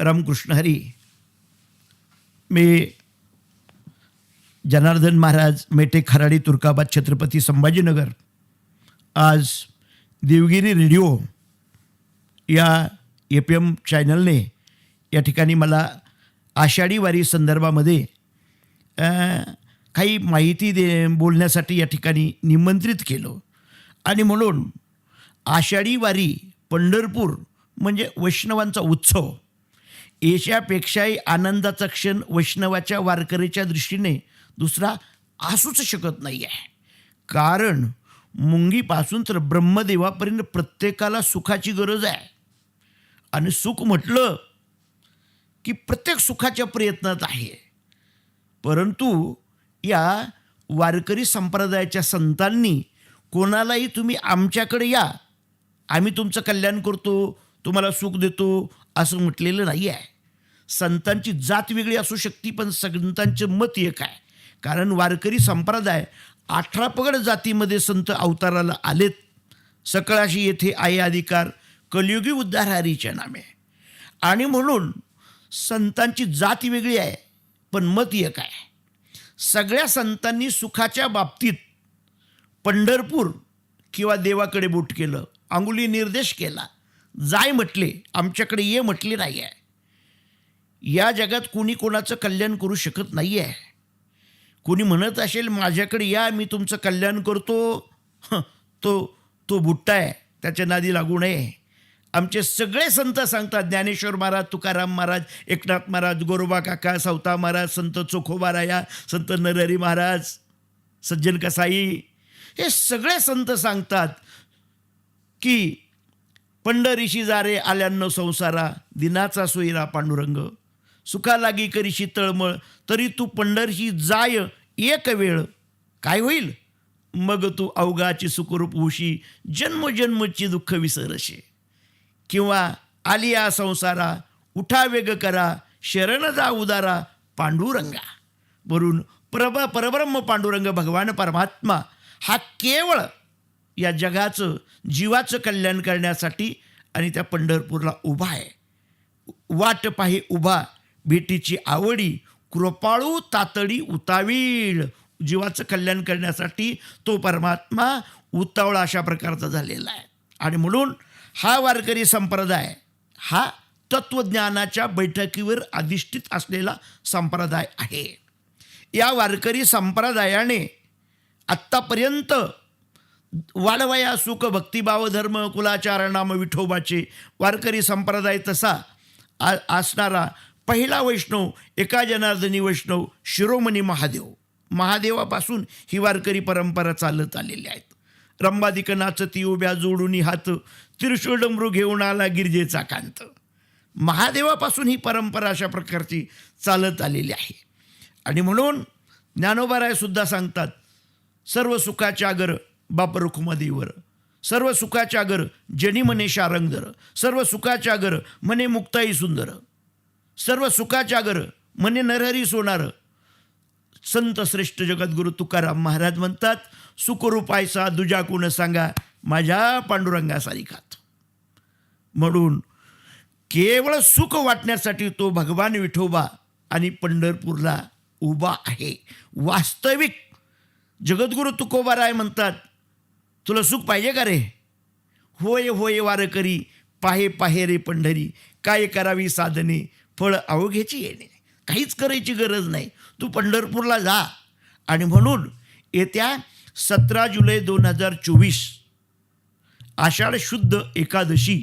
रामकृष्ण हरी. मी जनार्दन महाराज मेटे खराडी तुर्काबाद छत्रपती संभाजीनगर. आज देवगिरी रेडिओ या A P M चॅनलने या ठिकाणी मला आषाढी वारी संदर्भामध्ये काही माहिती दे बोलण्यासाठी या ठिकाणी निमंत्रित केलं. आणि म्हणून आषाढी वारी पंढरपूर म्हणजे वैष्णवांचा उत्सव याच्यापेक्षाही आनंदाचा क्षण वैष्णवाच्या वारकरीच्या दृष्टीने दुसरा असूच शकत नाही आहे कारण मुंगीपासून तर ब्रह्मदेवापर्यंत प्रत्येकाला सुखाची गरज आहे. आणि सुख म्हटलं की प्रत्येक सुखाच्या प्रयत्नात आहे. परंतु या वारकरी संप्रदायाच्या संतांनी कोणालाही तुम्ही आमच्याकडे या आम्ही तुमचं कल्याण करतो तुम्हाला सुख देतो असं म्हटलेलं नाही आहे संतांची जात वेगळी असू शकते पण संतांचं मत एक आहे. कारण वारकरी संप्रदाय अठरा पगड जातीमध्ये संत अवताराला आलेत. सकळाशी येथे आहे अधिकार कलियुगी उद्धार हरीच्या नामे. आणि म्हणून संतांची जात वेगळी आहे पण मत एक आहे. सगळ्या संतांनी सुखाच्या बाबतीत पंढरपूर किंवा देवाकडे बोट केलं अंगुली निर्देश केला जाय म्हटले आमच्याकडे ये म्हटले नाही आहे या जगात कुणी कोणाचं कल्याण करू शकत नाही आहे कुणी म्हणत असेल माझ्याकडे या मी तुमचं कल्याण करतो. तो तो बुट्टा आहे त्याच्या नादी लागू नये. आमचे सगळे संत सांगतात ज्ञानेश्वर महाराज तुकाराम महाराज एकनाथ महाराज गोरोबा काका सावता महाराज संत चोखोबाराया संत नरहरी महाराज सज्जन कसाई हे सगळे संत सांगतात की पंढरीशी जारे आल्यानं संसारा दिनाचा सोयरा पांडुरंग. सुखा लागी करीशी तळमळ तरी तू पंढरशी जाय एक वेळ. काय होईल? मग तू अवघाची सुखरूप होशी जन्मजन्मची दुःख विसरशे. किंवा आलिया संसारा उठा वेग करा शरण जा उदारा पांडुरंगा. वरून प्रब परब्रह्म पांडुरंग भगवान परमात्मा हा केवळ या जगाचं जीवाचं कल्याण करण्यासाठी आणि त्या पंढरपूरला उभा आहे. वाट पाही उभा भेटीची आवडी कृपाळू तातडी उतावीळ. जीवाचं कल्याण करण्यासाठी तो परमात्मा उतावळा अशा प्रकारचा झालेला आहे. आणि म्हणून हा वारकरी संप्रदाय हा तत्त्वज्ञानाच्या बैठकीवर अधिष्ठित असलेला संप्रदाय आहे. या वारकरी संप्रदायाने आत्तापर्यंत वाढवया सुख भक्तिभाव धर्म कुलाचार नाम विठोबाचे. वारकरी संप्रदाय तसा आ असणारा पहिला वैष्णव एका जनार्दनी वैष्णव शिरोमणी महादेव. महादेवापासून ही वारकरी परंपरा चालत आलेली आहेत. रंबादिक नाचती उभ्या जोडून हात त्रिशूळ डमरू घेऊन आला गिरजेचा कांत. महादेवापासून ही परंपरा अशा प्रकारची चालत आलेली आहे. आणि म्हणून ज्ञानोबारायसुद्धा सांगतात सर्व सुखाच्या गर बाप रुखमदेवर सर्व सुखाच्या घर जनी मने शारंगधर. सर्व सुखाच्या घर मने मुक्ताई सुंदर. सर्व सुखाच्या घर मने नरहरी सोनार. संत श्रेष्ठ जगद्गुरु तुकाराम महाराज म्हणतात सुखरूपायचा दुजा कोण सांगा माझ्या पांडुरंगासारखात म्हणून केवळ सुख वाटण्यासाठी तो भगवान विठोबा आणि पंढरपूरला उभा आहे. वास्तविक जगद्गुरु तुकोबाराय म्हणतात तुला सुख पाहिजे का रे? होय होय वारकरी पाहे पाहे रे पंढरी काय करावी साधने फळ अवघ्याची येणे काहीच करायची गरज नाही. तू पंढरपूरला जा आणि म्हणून येत्या सतरा जुलै दोन हजार चोवीस आषाढ शुद्ध एकादशी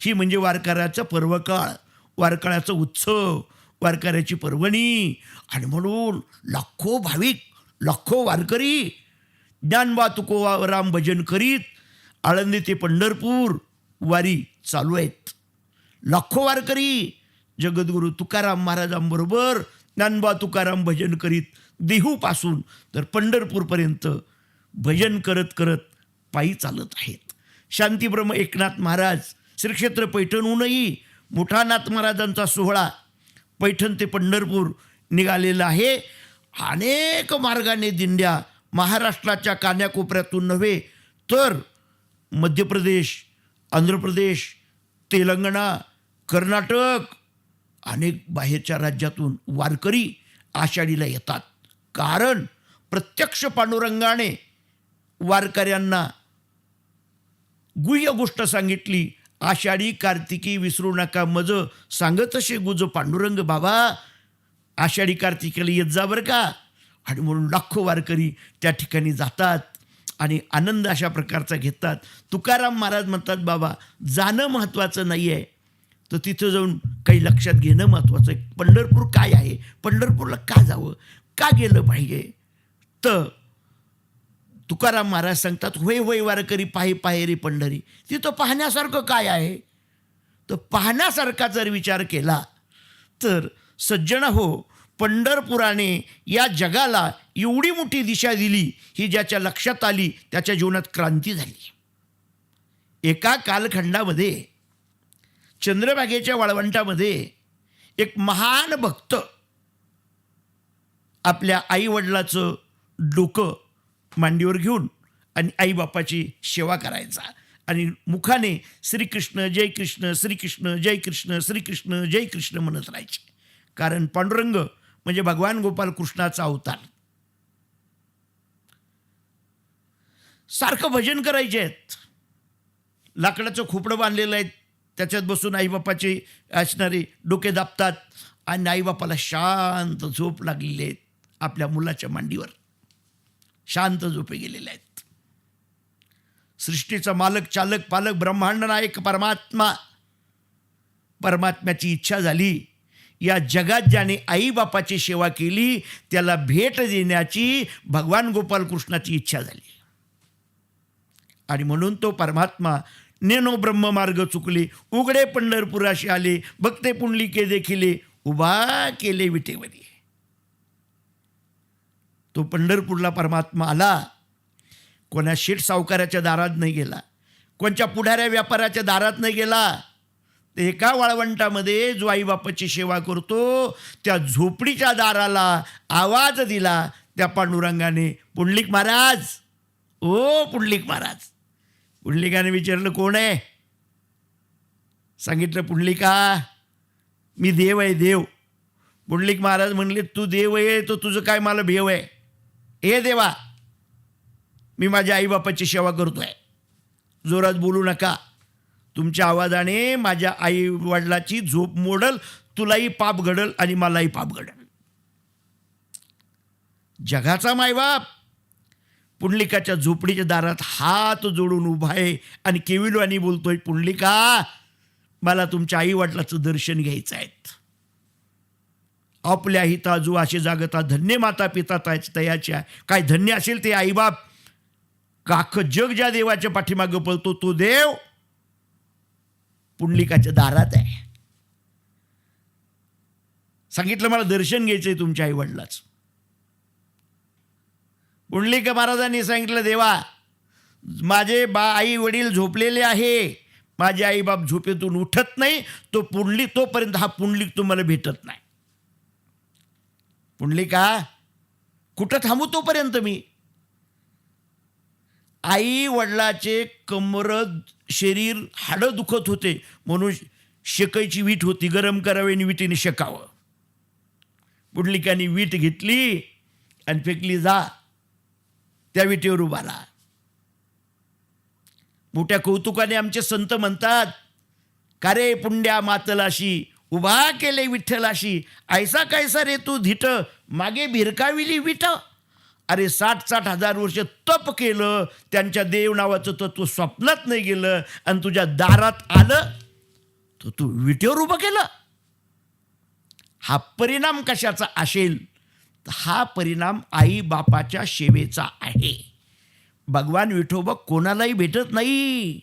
ही म्हणजे वारकऱ्याचा पर्वकाळ. वारकऱ्याचा उत्सव वारकऱ्याची पर्वणी आणि म्हणून लाखो भाविक लाखो वारकरी ज्ञानबा तुको राम भजन करीत आळंदी ते पंढरपूर वारी चालू आहेत. लाखो वारकरी जगद्गुरू तुकाराम महाराजांबरोबर ज्ञानबा तुकाराम भजन करीत देहूपासून तर पंढरपूरपर्यंत भजन करत करत पायी चालत आहेत. शांतीब्रह्म एकनाथ महाराज श्रीक्षेत्र पैठणहूनही मुठानाथ महाराजांचा सोहळा पैठण ते पंढरपूर निघालेला आहे. अनेक मार्गाने दिंड्या महाराष्ट्राच्या कान्याकोपऱ्यातून नव्हे तर मध्य प्रदेश आंध्र प्रदेश तेलंगणा कर्नाटक अनेक बाहेरच्या राज्यातून वारकरी आषाढीला येतात. कारण प्रत्यक्ष पांडुरंगाने वारकऱ्यांना गुह्य गोष्ट सांगितली आषाढी कार्तिकी विसरू नका मज सांगत असे गुज पांडुरंग बाबा आषाढी कार्तिकेला येत जा बरं का? आणि म्हणून लाखो वारकरी त्या ठिकाणी जातात आणि आनंद अशा प्रकारचा घेतात. तुकाराम महाराज म्हणतात बाबा जाणं महत्त्वाचं नाही आहे तर तिथं जाऊन काही लक्षात घेणं महत्त्वाचं आहे. पंढरपूर काय आहे? पंढरपूरला का जावं? का गेलं पाहिजे? तर तुकाराम महाराज सांगतात होय होय वारकरी पाहि पाहेरी पंढरी तिथं पाहण्यासारखं काय आहे? तर पाहण्यासारखा जर विचार केला तर सज्जन हो पंढरपुराने या जगाला एवढी मोठी दिशा दिली ही ज्याच्या लक्षात आली त्याच्या जीवनात क्रांती झाली. एका कालखंडामध्ये चंद्रभागेच्या वाळवंटामध्ये एक महान भक्त आपल्या आईवडिलाचं डोकं मांडीवर घेऊन आणि आईबापाची सेवा करायचा. आणि मुखाने श्रीकृष्ण जय कृष्ण श्रीकृष्ण जय कृष्ण श्रीकृष्ण जय कृष्ण म्हणत राहायचे. कारण पांडुरंग म्हणजे भगवान गोपाल कृष्णाचा अवतार. सारखं भजन करायचे आहेत. लाकडाचं खोपडं बांधलेलं आहे त्याच्यात बसून आईबापाची असणारे डोके दाबतात आणि आईबापाला शांत झोप लागलेली आहेत आपल्या मुलाच्या मांडीवर. शांत झोपे गेलेले आहेत. सृष्टीचा मालक चालक पालक ब्रह्मांड नायक परमात्मा. परमात्म्याची इच्छा झाली. या जगात ज्याने आईबापाची सेवा केली त्याला भेट देण्याची भगवान गोपाल कृष्णाची इच्छा झाली. आणि म्हणून तो परमात्मा नेनो ब्रह्ममार्ग चुकले उघडे पंढरपुराशी आले भक्ते पुंडलिके देखिले उभा केले विटेवरी तो पंढरपूरला परमात्मा आला. कोणा शेठ सावकाराच्या दारात नाही गेला. कोणच्या पुढाऱ्या व्यापाराच्या दारात नाही गेला. एका वाळवंटामध्ये जो आईबापाची सेवा करतो त्या झोपडीच्या दाराला आवाज दिला त्या पांडुरंगाने पुंडलिक महाराज ओ पुंडलिक महाराज पुंडलिकाने विचारलं कोण आहे? सांगितलं पुंडलिका मी देव आहे देव. पुंडलिक महाराज म्हणले तू देव आहे तर तुझं काय मला भेव आहे? हे देवा मी माझ्या आईबापाची सेवा करतो आहे जोरात बोलू नका. तुमच्या आवाजाने माझ्या आई वडिलाची झोप मोडल तुलाही पाप घडल आणि मलाही पाप घडल. जगाचा मायबाप पुंडलिकाच्या झोपडीच्या दारात हात जोडून उभा आहे आणि केविलवानी बोलतोय पुंडलिका मला तुमच्या आई वडिलाचं दर्शन घ्यायचं आहे. आपल्या हिताजू असे जागता धन्य माता पिता तयाच्या काय धन्य असेल ते आईबाप? काख जग ज्या देवाच्या पाठीमागं पळतो तो देव पुंडलिकाच्या दारात आहे. सांगितलं मला दर्शन घ्यायचंय तुमच्या आईवडिलाच. पुंडलिक महाराजांनी सांगितलं देवा माझे बा आई वडील झोपलेले आहे. माझे आई बाप झोपेतून उठत नाही. तो पुंडलिक तोपर्यंत हा पुंडलिक तुम्हाला भेटत नाही. पुंडलिका कुठं थांबू तोपर्यंत मी? आई वडिलाचे कमर शरीर हाडं दुखत होते. म्हणून शेकायची वीट होती. गरम करावी आणि विटीने शेकावं. पुंडलिकाने वीट घेतली आणि फेकली जा. त्या विटेवर उभा राहा. मोठ्या कौतुकाने आमचे संत म्हणतात का रे पुंड्या मातलाशी उभा केले विठ्ठलाशी ऐसा कैसा रे तू धिट मागे भिरकाविली विठ अरे साठ साठ हजार वर्ष तप केलं त्यांच्या देव नावाचं तत्व स्वप्नात नाही गेलं आणि तुझ्या दारात आलं तर तू विटेवर उभं केलं. हा परिणाम कशाचा असेल? तर हा परिणाम आई बापाच्या सेवेचा आहे. भगवान विठोबा कोणालाही भेटत नाही.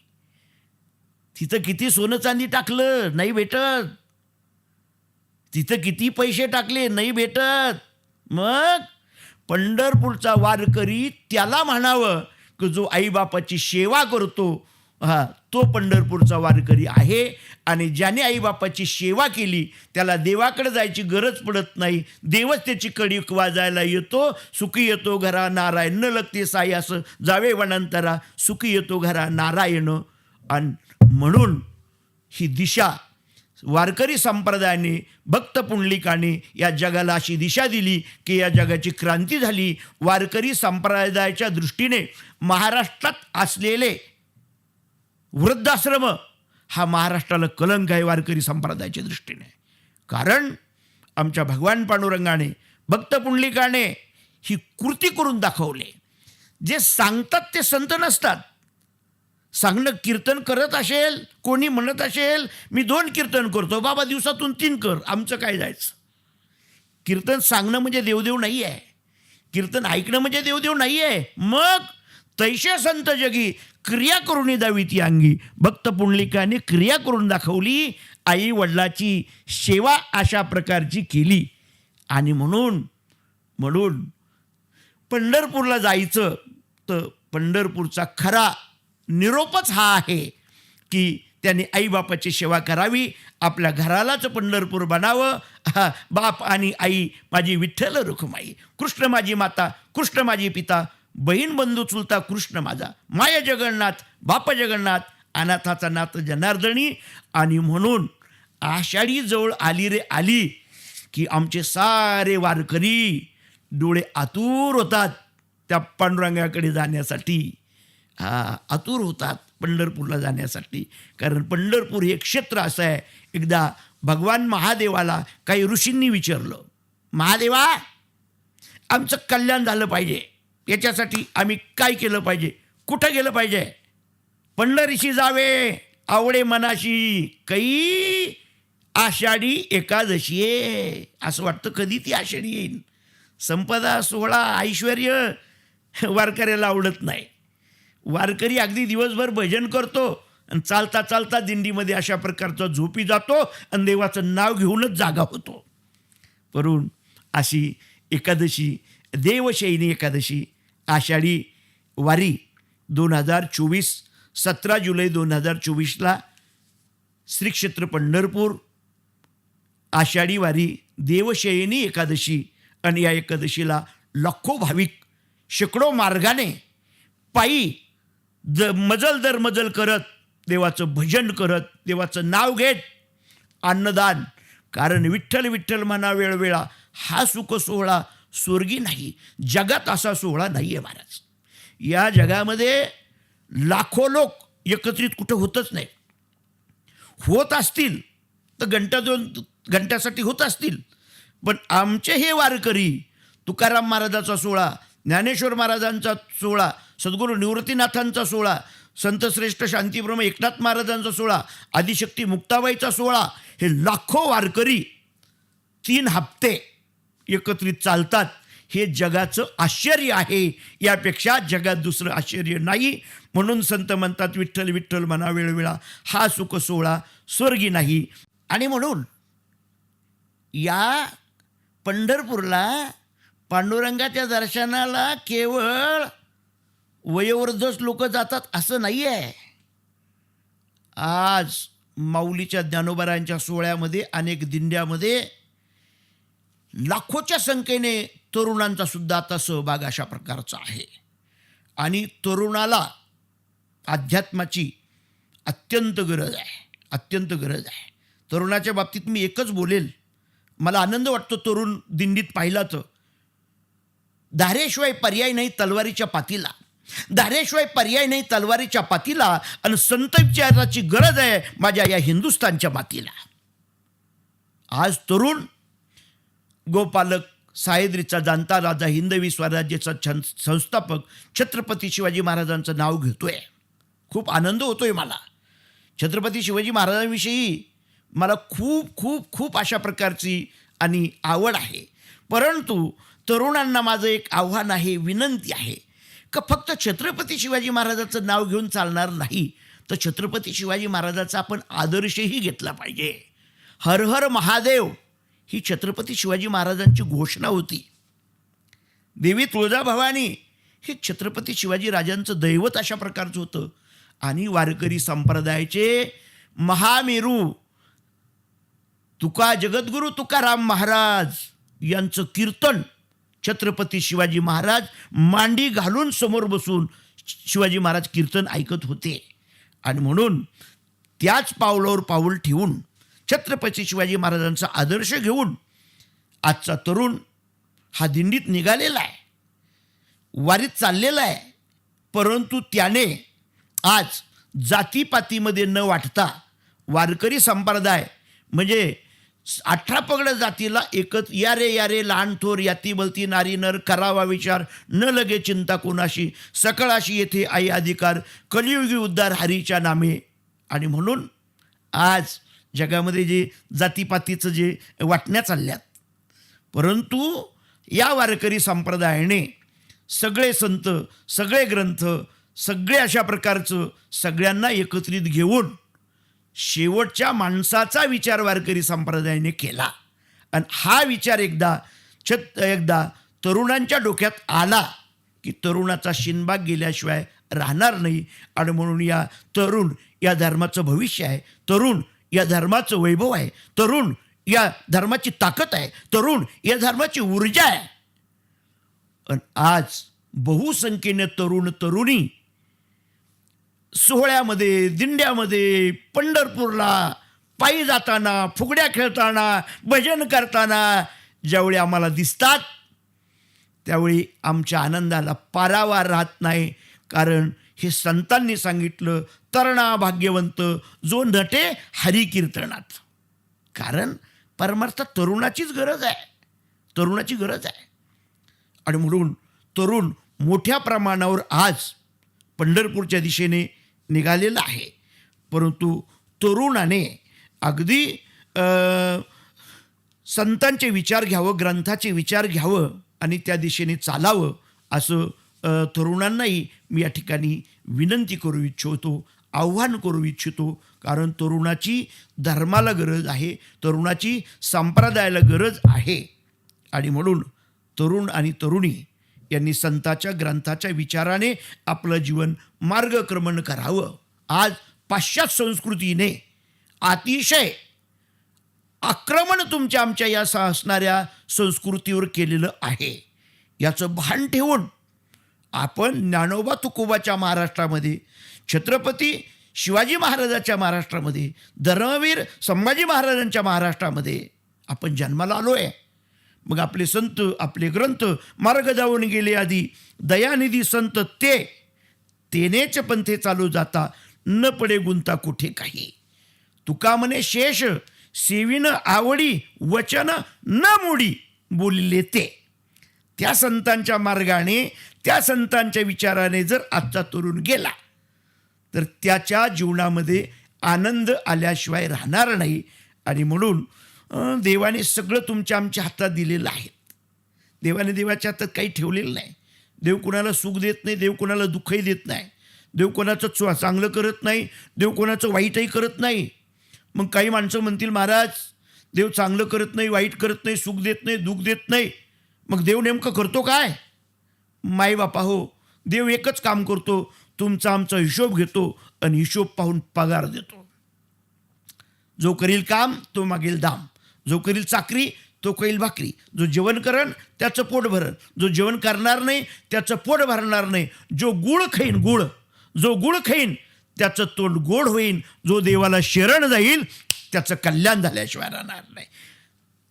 तिथं किती सोनं चांदी टाकलं नाही भेटत. तिथं किती पैसे टाकले नाही भेटत. मग? पंढरपूरचा वारकरी त्याला म्हणावं की जो आईबापाची सेवा करतो हा तो पंढरपूरचा वारकरी आहे. आणि ज्याने आईबापाची सेवा केली त्याला देवाकडे जायची गरज पडत नाही. देवच त्याची कडी वाजायला येतो. सुखी येतो घरा नारायण. न लगते साई असं जावे वनांतरा. सुखी येतो घरा नारायण. आणि म्हणून ही दिशा वारकरी संप्रदायाने भक्त पुंडलिकाने या जगाला अशी दिशा दिली की या जगाची क्रांती झाली. वारकरी संप्रदायाच्या दृष्टीने महाराष्ट्रात असलेले वृद्धाश्रम हा महाराष्ट्राला कलंक आहे वारकरी संप्रदायाच्या दृष्टीने. कारण आमच्या भगवान पांडुरंगाने भक्त पुंडलिकाने ही कृती करून दाखवले. जे सांगतात ते संत नसतात. सांगणं कीर्तन करत असेल कोणी म्हणत असेल मी दोन कीर्तन करतो बाबा दिवसातून तीन कर आमचं काय जायचं? कीर्तन सांगणं म्हणजे देवदेव नाही आहे. कीर्तन ऐकणं म्हणजे देवदेव नाही आहे. मग तैशे संत जगी क्रिया करून द्यावी ती अंगी भक्त पुंडलिकाने क्रिया करून दाखवली आई वडिलाची सेवा अशा प्रकारची केली. आणि म्हणून म्हणून पंढरपूरला जायचं तर पंढरपूरचा खरा निरोपच हा आहे की त्याने आईबापाची सेवा करावी आपल्या घरालाच पंढरपूर बनावं. हा, बाप आणि आई माझी विठ्ठल रुखमाई कृष्ण माझी माता कृष्ण माझी पिता बहीण बंधू चुलता कृष्ण माझा. माया जगन्नाथ बाप जगन्नाथ अनाथाचा नाथ जनार्दनी आणि म्हणून आषाढी जवळ आली रे आली की आमचे सारे वारकरी डोळे आतुर होतात त्या पांडुरंगाकडे जाण्यासाठी. आतुर होतात पंढरपूरला जाण्यासाठी. कारण पंढरपूर हे क्षेत्र असं आहे. एकदा भगवान महादेवाला काही ऋषींनी विचारलं महादेवा आमचं कल्याण झालं पाहिजे. याच्यासाठी आम्ही काय केलं पाहिजे? कुठं गेलं पाहिजे? पंढरीशी जावे आवडे मनाशी. काही आषाढी एकादशी आहे असं वाटतं कधी ती आषाढी येईल संपदा सोहळा ऐश्वर वारकऱ्याला आवडत नाही. वारकरी अगदी दिवसभर भजन करतो आणि चालता चालता दिंडीमध्ये अशा प्रकारचा झोपी जातो आणि देवाचं नाव घेऊनच जागा होतो. वरून अशी एकादशी देवशैनी एकादशी आषाढी वारी दोन हजार चोवीस सतरा जुलै दोन हजार चोवीसला श्री क्षेत्र पंढरपूर आषाढी वारी देवशयनी एकादशी आणि या एकादशीला लाखो भाविक शेकडो मार्गाने पायी द मजल दर मजल करत देवाचं भजन करत देवाचं नाव घेत अन्नदान. कारण विठ्ठल विठ्ठल म्हणा वेळवेळा हा सुख सोहळा स्वर्गी नाही जगात असा सोहळा नाही आहे महाराज. या जगामध्ये लाखो लोक एकत्रित कुठं होतच नाही होत असतील तर घंटा दोन घंट्यासाठी होत असतील. पण आमचे हे वारकरी तुकाराम महाराजाचा सोहळा ज्ञानेश्वर महाराजांचा सोहळा सद्गुरू निवृत्तीनाथांचा सोहळा संतश्रेष्ठ शांतीब्रह्म एकनाथ महाराजांचा सोहळा आदिशक्ती मुक्ताबाईचा सोहळा हे लाखो वारकरी तीन हप्ते एकत्रित चालतात. हे जगाचं आश्चर्य आहे. यापेक्षा जगात दुसरं आश्चर्य नाही. म्हणून संत म्हणतात विठ्ठल विठ्ठल म्हणा वेळवेळा हा सुख सोहळा स्वर्गी नाही. आणि म्हणून या पंढरपूरला पांडुरंगाच्या दर्शनाला केवळ वयोवृद्धच लोक जातात असं नाही आहे आज माऊलीच्या ज्ञानोबरांच्या सोहळ्यामध्ये अनेक दिंड्यामध्ये लाखोच्या संख्येने तरुणांचा सुद्धा आता सहभाग अशा प्रकारचा आहे. आणि तरुणाला अध्यात्माची अत्यंत गरज आहे अत्यंत गरज आहे. तरुणाच्या बाबतीत मी एकच बोलेल. मला आनंद वाटतो तरुण दिंडीत पाहिला तर धारेशिवाय पर्याय नाही तलवारीच्या पातीला. धारेशिवाय पर्याय नाही तलवारीच्या पातीला आणि संत विचाराची गरज आहे माझ्या या हिंदुस्थानच्या मातीला. आज तरुण गोपालक सायद्रीचा जाणता राजा हिंदवी स्वराज्याचा छं संस्थापक छत्रपती शिवाजी महाराजांचं नाव घेतोय. खूप आनंद होतोय मला. छत्रपती शिवाजी महाराजांविषयी मला खूप खूप खूप अशा प्रकारची आणि आवड आहे. परंतु तरुणांना माझं एक आव्हान आहे विनंती आहे का फक्त छत्रपती शिवाजी महाराजाचं नाव घेऊन चालणार नाही तर छत्रपती शिवाजी महाराजाचा आपण आदर्शही घेतला पाहिजे. हर हर महादेव ही छत्रपती शिवाजी महाराजांची घोषणा होती. देवी तुळजाभवानी हे छत्रपती शिवाजी राजांचं दैवत अशा प्रकारचं होतं. आणि वारकरी संप्रदायाचे महामेरू तुका जगद्गुरू तुकाराम महाराज यांचं कीर्तन छत्रपती शिवाजी महाराज मांडी घालून समोर बसून शिवाजी महाराज कीर्तन ऐकत होते. आणि म्हणून त्याच पावलावर पाऊल ठेवून छत्रपती शिवाजी महाराजांचा आदर्श घेऊन आजचा तरुण हा दिंडीत निघालेला आहे. वारीत चाललेला आहे. परंतु त्याने आज जातीपातीमध्ये न वाटता वारकरी संप्रदाय म्हणजे अठरा पगड जातीला एकच या रे या रे लहान थोर याती बलती नारी नर करावा विचार न लगे चिंता कोणाशी. सकळाशी येथे आई अधिकार कलियुगी उद्धार हरीच्या नामे. आणि म्हणून आज जगामध्ये जे जातीपातीचं जे वाटण्या चालल्यात परंतु या वारकरी संप्रदायाने सगळे संत सगळे ग्रंथ सगळे अशा प्रकारचं सगळ्यांना एकत्रित घेऊन शेवटच्या माणसाचा विचार वारकरी संप्रदायाने केला. आणि हा विचार एकदा छत एकदा तरुणांच्या डोक्यात आला की तरुणाचा शिनबाग गेल्याशिवाय राहणार नाही. आणि म्हणून या तरुण या धर्माचं भविष्य आहे. तरुण या धर्माचं वैभव आहे. तरुण या धर्माची ताकद आहे. तरुण या धर्माची ऊर्जा आहे. आणि आज बहुसंख्येने तरुण तरुणी सोहळ्यामध्ये दिंड्यामध्ये पंढरपूरला पायी जाताना फुगड्या खेळताना भजन करताना ज्यावेळी आम्हाला दिसतात त्यावेळी आमच्या आनंदाला पारावार राहत नाही. कारण हे संतांनी सांगितलं तरणा भाग्यवंत जो नटे हरिकीर्तनात कारण परमार्थ तरुणाचीच गरज आहे. तरुणाची गरज आहे. आणि म्हणून तरुण मोठ्या प्रमाणावर आज पंढरपूरच्या दिशेने निघालेलं आहे. परंतु तरुणाने अगदी संतांचे विचार घ्यावं ग्रंथाचे विचार घ्यावं आणि त्या दिशेने चालावं असं तरुणांनाही मी या ठिकाणी विनंती करू इच्छितो आव्हान करू इच्छितो. कारण तरुणाची धर्माला गरज आहे तरुणाची संप्रदायाला गरज आहे. आणि म्हणून तरुण आणि तरुणी यांनी संताच्या ग्रंथाच्या विचाराने आपलं जीवन मार्गक्रमण करावं. आज पाश्चात्य संस्कृतीने अतिशय आक्रमण तुमच्या आमच्या या असणाऱ्या संस्कृतीवर केलेलं आहे. याचं भान ठेवून आपण ज्ञानोबा तुकोबाच्या महाराष्ट्रामध्ये छत्रपती शिवाजी महाराजाच्या महाराष्ट्रामध्ये धर्मवीर संभाजी महाराजांच्या महाराष्ट्रामध्ये आपण जन्माला आलो आहे मग आपले संत आपले ग्रंथ मार्ग जाऊन गेले आधी. दयानिधी संत ते तेनेच पंथे चालू जाता. न पडे गुंता कुठे काही. तुका म्हणे शेष सेवीनं आवडी वचन न मोडी बोलले ते. त्या संतांच्या मार्गाने त्या संतांच्या विचाराने जर आजचा तरुण गेला तर त्याच्या जीवनामध्ये आनंद आल्याशिवाय राहणार नाही. आणि म्हणून देवाने सगळं तुमच्या आमच्या हातात दिलेलं आहे. देवाने देवाच्या हातात काही ठेवलेलं नाही. देव कोणाला सुख देत नाही देव कोणाला दुःखही देत नाही. देव कोणाचं चांगलं करत नाही देव कोणाचं वाईटही करत नाही. मग काही माणसं म्हणतील महाराज देव चांगलं करत नाही वाईट करत नाही सुख देत नाही दुःख देत नाही. मग देव नेमकं करतो काय? माय बापा हो देव एकच काम करतो. तुमचा आमचा हिशोब घेतो आणि हिशोब पाहून पगार देतो. जो करील काम तो मागेल दाम. जो करील चाकरी तो करील भाकरी. जो जेवण करण त्याचं पोट भरण जो जेवण करणार नाही त्याचं पोट भरणार नाही. जो गुळ खाईन गुळ. जो गुळ खाईन त्याचं तोंड गोड होईन. जो देवाला शरण जाईल त्याचं कल्याण झाल्याशिवाय राहणार नाही.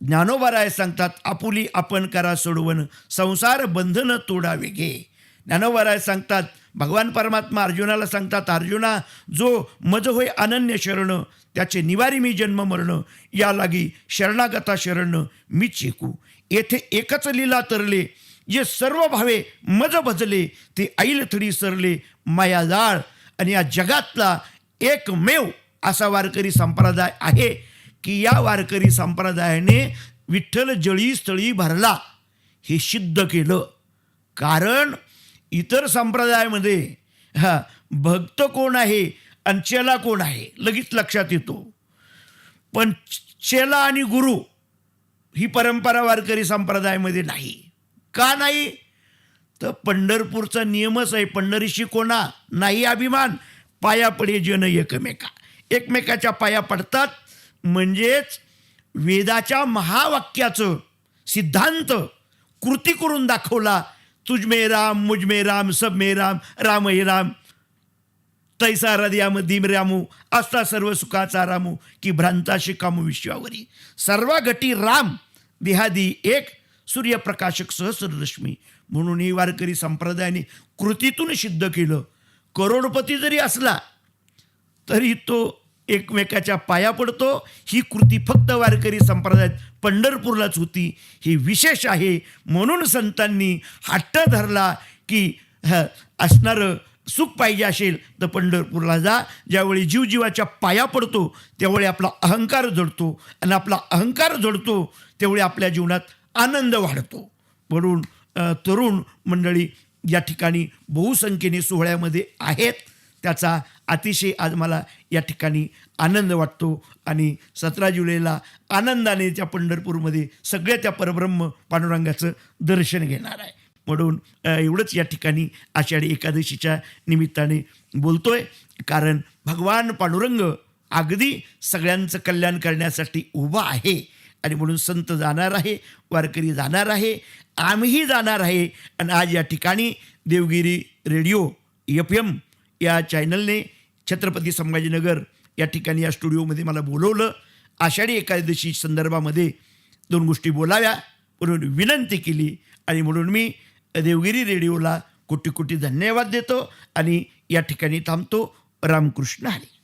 ज्ञानोबाराय सांगतात आपुली आपण करा सोडवण संसार बंधनं तोडावे घे. ज्ञानोबाराय सांगतात भगवान परमात्मा अर्जुनाला सांगतात अर्जुना जो मज होय अनन्य शरण त्याचे निवारी मी जन्म मरण या लागी शरणागता शरण मी चेकू. येथे एकच लीला तरले जे सर्व भावे मज भजले ते ऐल थडी सरले माया जाळ. आणि या जगातला एकमेव असा वारकरी संप्रदाय आहे की या वारकरी संप्रदायाने विठ्ठल जळी स्थळी भरला. हे सिद्ध केलं. कारण इतर संप्रदायामध्ये हा भक्त कोण आहे आणि चेला कोण आहे? लगेच लक्षात येतो. पण चेला आणि गुरु ही परंपरा वारकरी संप्रदायामध्ये नाही. का नाही? तर पंढरपूरचा नियमच आहे पंढरीशी कोणा नाही अभिमान पाया पडे जन एकमेका. एकमेकाच्या पाया पडतात. म्हणजेच वेदाच्या महावाक्याचं सिद्धांत कृती करून दाखवला तुझमे राम मुझ राम सब मे राम राम हे राम। तैसा हृदयामधीम रामू असता सर्व सुखाचा रामू की भ्रांताशी कामू विश्वावरी। सर्व गटी राम देहादी एक सूर्यप्रकाशक सहस्ररश्मी म्हणून ही वारकरी संप्रदायाने कृतीतून सिद्ध केलं. करोडपती जरी असला तरी तो एकमेकाच्या पाया पडतो. ही कृती फक्त वारकरी संप्रदायात पंढरपूरलाच होती. हे विशेष आहे. म्हणून संतांनी हट्ट धरला की ह, असणारं सुख पाहिजे असेल तर पंढरपूरला जा. ज्यावेळी जीवजीवाच्या पाया पडतो त्यावेळी आपला अहंकार जडतो. आणि आपला अहंकार जडतो त्यावेळी आपल्या जीवनात आनंद वाढतो. म्हणून तरुण मंडळी या ठिकाणी बहुसंख्येने सोहळ्यामध्ये आहेत. त्याचा अतिशय आज मला या ठिकाणी आनंद वाटतो आणि सतरा जुलैला आनंदाने त्या पंढरपूरमध्ये सगळ्या त्या परब्रह्म पांडुरंगाचं दर्शन घेणार आहे. म्हणून एवढंच या ठिकाणी आषाढी एकादशीच्या निमित्ताने बोलतोय. कारण भगवान पांडुरंग अगदी सगळ्यांचं कल्याण करण्यासाठी उभा आहे आणि म्हणून संत जाणार आहे वारकरी जाणार आहे आम्हीही जाणार आहे. आणि आज या ठिकाणी देवगिरी रेडिओ एफ एम या चॅनलने छत्रपती संभाजीनगर या ठिकाणी या स्टुडिओमध्ये मला बोलवलं. आषाढी एकादशी संदर्भामध्ये दोन गोष्टी बोलाव्या. म्हणून विनंती केली आणि म्हणून मी देवगिरी रेडिओला कोटी कोटी धन्यवाद देतो आणि या ठिकाणी थांबतो. रामकृष्ण हरी.